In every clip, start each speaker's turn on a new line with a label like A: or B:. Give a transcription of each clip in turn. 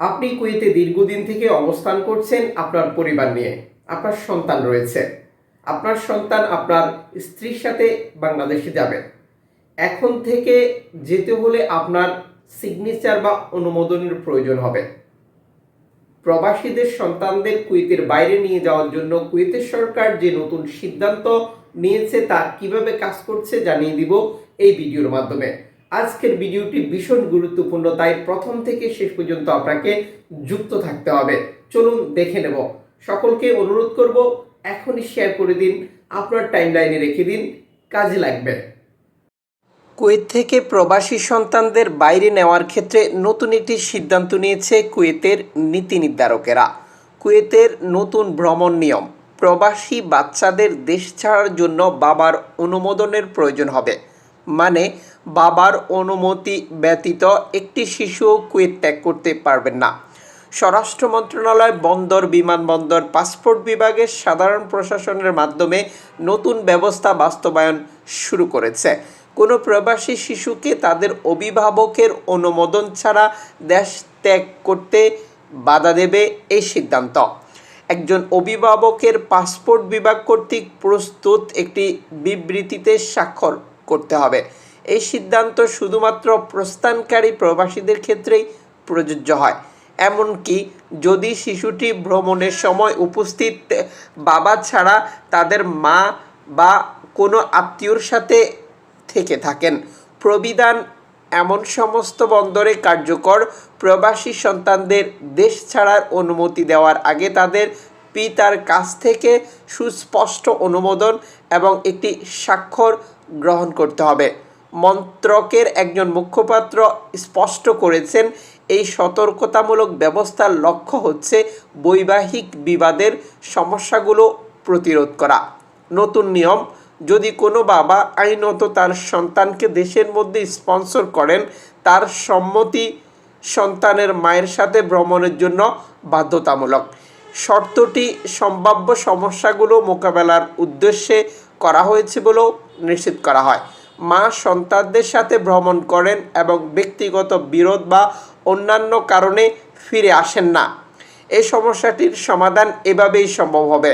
A: আপনি কুয়েতে দীর্ঘদিন থেকে অবস্থান করছেন আপনার পরিবার নিয়ে। আপনার সন্তান রয়েছে। আপনার সন্তান আপনার স্ত্রীর সাথে বাংলাদেশে যাবে। এখন থেকে যেতে হলে আপনার সিগনেচার বা অনুমোদনের প্রয়োজন হবে। প্রবাসীদের সন্তানদের কুয়েতের বাইরে নিয়ে যাওয়ার জন্য কুয়েতের সরকার যে নতুন সিদ্ধান্ত নিয়েছে, তা কীভাবে কাজ করছে জানিয়ে দিব এই ভিডিওর মাধ্যমে। আজকের ভিডিওটি ভীষণ গুরুত্বপূর্ণ, তাই প্রথম থেকে শেষ পর্যন্ত আপনাকে যুক্ত থাকতে হবে। চলুন দেখে নেব। সকলকে অনুরোধ করব, এখনই শেয়ার করে দিন, আপনার টাইমলাইনে রেখে দিন, কাজে লাগবে। কুয়েত থেকে প্রবাসী সন্তানদের বাইরে নেওয়ার ক্ষেত্রে নতুন একটি সিদ্ধান্ত নিয়েছে কুয়েতের নীতি নির্ধারকেরা। কুয়েতের নতুন ভ্রমণ নিয়ম, প্রবাসী বাচ্চাদের দেশ ছাড়ার জন্য বাবার অনুমোদনের প্রয়োজন হবে। মানে বাবার অনুমতি ব্যতীত একটি শিশু কুয়েত ত্যাগ করতে পারবেন না। স্বরাষ্ট্র মন্ত্রণালয় বন্দর, বিমানবন্দর, পাসপোর্ট বিভাগের সাধারণ প্রশাসনের মাধ্যমে নতুন ব্যবস্থা বাস্তবায়ন শুরু করেছে। কোনো প্রবাসী শিশুকে তাদের অভিভাবকের অনুমোদন ছাড়া দেশ ত্যাগ করতে বাধা দেবে এই সিদ্ধান্ত। একজন অভিভাবকের পাসপোর্ট বিভাগ কর্তৃক প্রস্তুত একটি বিবৃতিতে স্বাক্ষর করতে হবে। এই সিদ্ধান্ত শুধুমাত্র প্রস্থানকারী প্রবাসীদের ক্ষেত্রেই প্রযোজ্য হয়। এমনকি যদি শিশুটি ভ্রমণের সময় উপস্থিত বাবা ছাড়া তাদের মা বা কোনো আত্মীয়র সাথে থেকে থাকেন, প্রবিধান এমন সমস্ত বন্দরে কার্যকর প্রবাসী সন্তানদের দেশ ছাড়ার অনুমতি দেওয়ার আগে তাদের পিতার কাছ থেকে সুস্পষ্ট অনুমোদন এবং একটি স্বাক্ষর গ্রহণ করতে হবে। মন্ত্রকের একজন মুখপাত্র স্পষ্ট করেছেন, এই সতর্কতামূলক ব্যবস্থার লক্ষ্য হচ্ছে বৈবাহিক বিবাদের সমস্যাগুলো প্রতিরোধ করা। নতুন নিয়ম, যদি কোনো বাবা আইনত তার সন্তানকে দেশের মধ্যে স্পন্সর করেন, তার সম্মতি সন্তানের মায়ের সাথে ভ্রমণের জন্য বাধ্যতামূলক। শর্তটি সম্ভাব্য সমস্যাগুলো মোকাবেলার উদ্দেশ্যে করা হয়েছে বলেও নিশ্চিত করা হয়। মা সন্তানদের সাথে ভ্রমণ করেন এবং ব্যক্তিগত বিরোধ বা অন্যান্য কারণে ফিরে আসেন না। এই সমস্যাটির সমাধান এভাবেই সম্ভব হবে।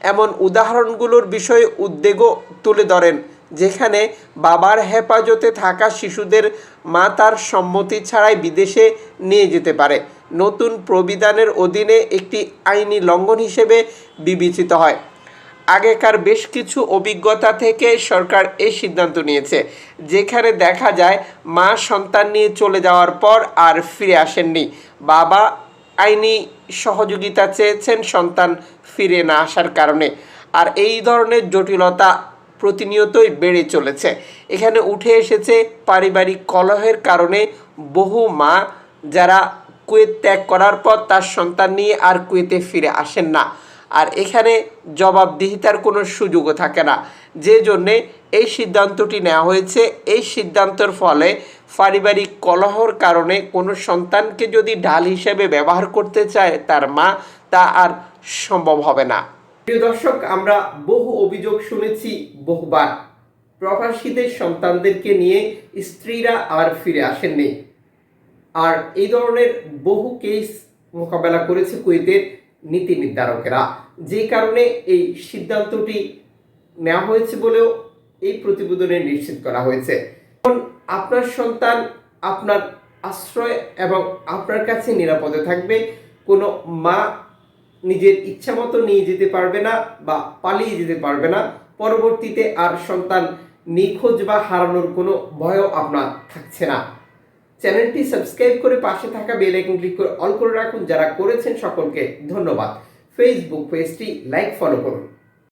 A: এমন উদাহরণগুলোর বিষয়ে উদ্বেগও তুলে ধরেন, যেখানে বাবার হেফাজতে থাকা শিশুদের মা তার সম্মতি ছাড়াই বিদেশে নিয়ে যেতে পারে। নতুন প্রবিধানের অধীনে একটি আইনি লঙ্ঘন হিসেবে বিবেচিত হয়। আগেকার বেশ কিছু অভিজ্ঞতা থেকে সরকার এই সিদ্ধান্ত নিয়েছে, যেখানে দেখা যায় মা সন্তান নিয়ে চলে যাওয়ার পর আর ফিরে আসেননি। বাবা আইনি সহযোগিতা চেয়েছেন সন্তান ফিরে না আসার কারণে। আর এই ধরনের জটিলতা প্রতিনিয়তই বেড়ে চলেছে। এখানে উঠে এসেছে পারিবারিক কলহের কারণে বহু মা যারা কুয়েত ত্যাগ করার পর তার সন্তান নিয়ে আর কুয়েতে ফিরে আসেন না। আর এখানে জবাবদিহিতার কোনো সুযোগও থাকে না। যে জন্যে এই সিদ্ধান্তটি নেওয়া হয়েছে, এই সিদ্ধান্তের ফলে পারিবারিক কলহর কারণে কোনো সন্তানকে যদি ঢাল হিসেবে ব্যবহার করতে চায় তার মা, তা আর সম্ভব হবে না। প্রিয় দর্শক, আমরা বহু অভিযোগ শুনেছি বহুবার। প্রবাসীদের সন্তানদেরকে নিয়ে স্ত্রীরা আর ফিরে আসেননি। আর এই ধরনের বহু কেস মোকাবেলা করেছে কুয়েতের নীতি নির্ধারকেরা। যে কারণে এই সিদ্ধান্তটি নেওয়া হয়েছে বলেও এই প্রতিবেদনে নিশ্চিত করা হয়েছে। এখন আপনার সন্তান আপনার আশ্রয় এবং আপনার কাছে নিরাপদে থাকবে। কোনো মা নিজের ইচ্ছা মতো নিয়ে যেতে পারবে না বা পালিয়ে যেতে পারবে না। পরবর্তীতে আর সন্তান নিখোঁজ বা হারানোর কোনো ভয়ও আপনার থাকছে না। চ্যানেলটি সাবস্ক্রাইব করে পাশে থাকা বেল আইকন ক্লিক করে অল করে রাখুন। যারা করেছেন সকলকে ধন্যবাদ। ফেসবুক পেজটি লাইক, ফলো করুন।